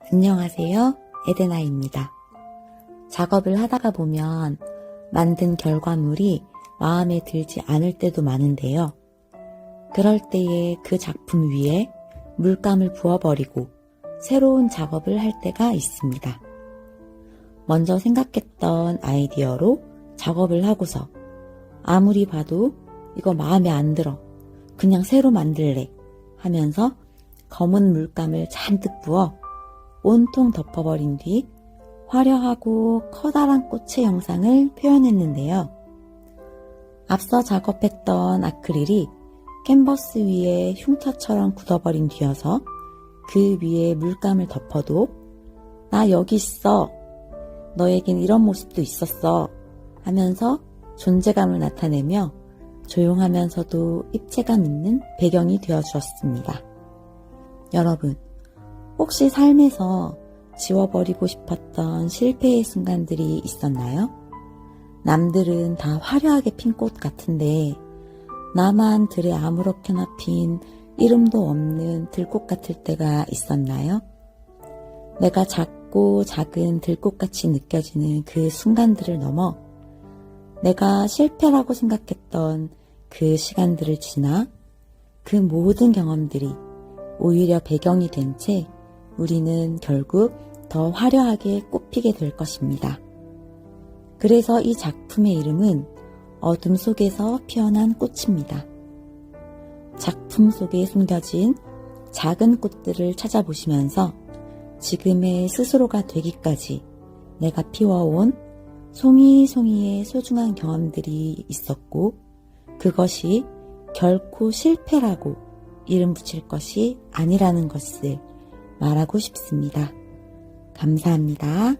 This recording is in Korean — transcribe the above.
안녕하세요. 에데나입니다. 작업을 하다가 보면 만든 결과물이 마음에 들지 않을 때도 많은데요. 그럴 때에 그 작품 위에 물감을 부어버리고 새로운 작업을 할 때가 있습니다. 먼저 생각했던 아이디어로 작업을 하고서 아무리 봐도 이거 마음에 안 들어. 그냥 새로 만들래. 하면서 검은 물감을 잔뜩 부어 온통 덮어버린 뒤 화려하고 커다란 꽃의 영상을 표현했는데요. 앞서 작업했던 아크릴이 캔버스 위에 흉터처럼 굳어버린 뒤여서 그 위에 물감을 덮어도 나 여기 있어. 너에겐 이런 모습도 있었어. 하면서 존재감을 나타내며 조용하면서도 입체감 있는 배경이 되어 주었습니다. 여러분, 혹시 삶에서 지워버리고 싶었던 실패의 순간들이 있었나요? 남들은 다 화려하게 핀 꽃 같은데, 나만 들에 아무렇게나 핀 이름도 없는 들꽃 같을 때가 있었나요? 내가 작고 작은 들꽃같이 느껴지는 그 순간들을 넘어 내가 실패라고 생각했던 그 시간들을 지나 그 모든 경험들이 오히려 배경이 된 채 우리는 결국 더 화려하게 꽃피게 될 것입니다. 그래서 이 작품의 이름은 어둠 속에서 피어난 꽃입니다. 작품 속에 숨겨진 작은 꽃들을 찾아보시면서 지금의 스스로가 되기까지 내가 피워온 송이송이의 소중한 경험들이 있었고 그것이 결코 실패라고 이름 붙일 것이 아니라는 것을 말하고 싶습니다. 감사합니다.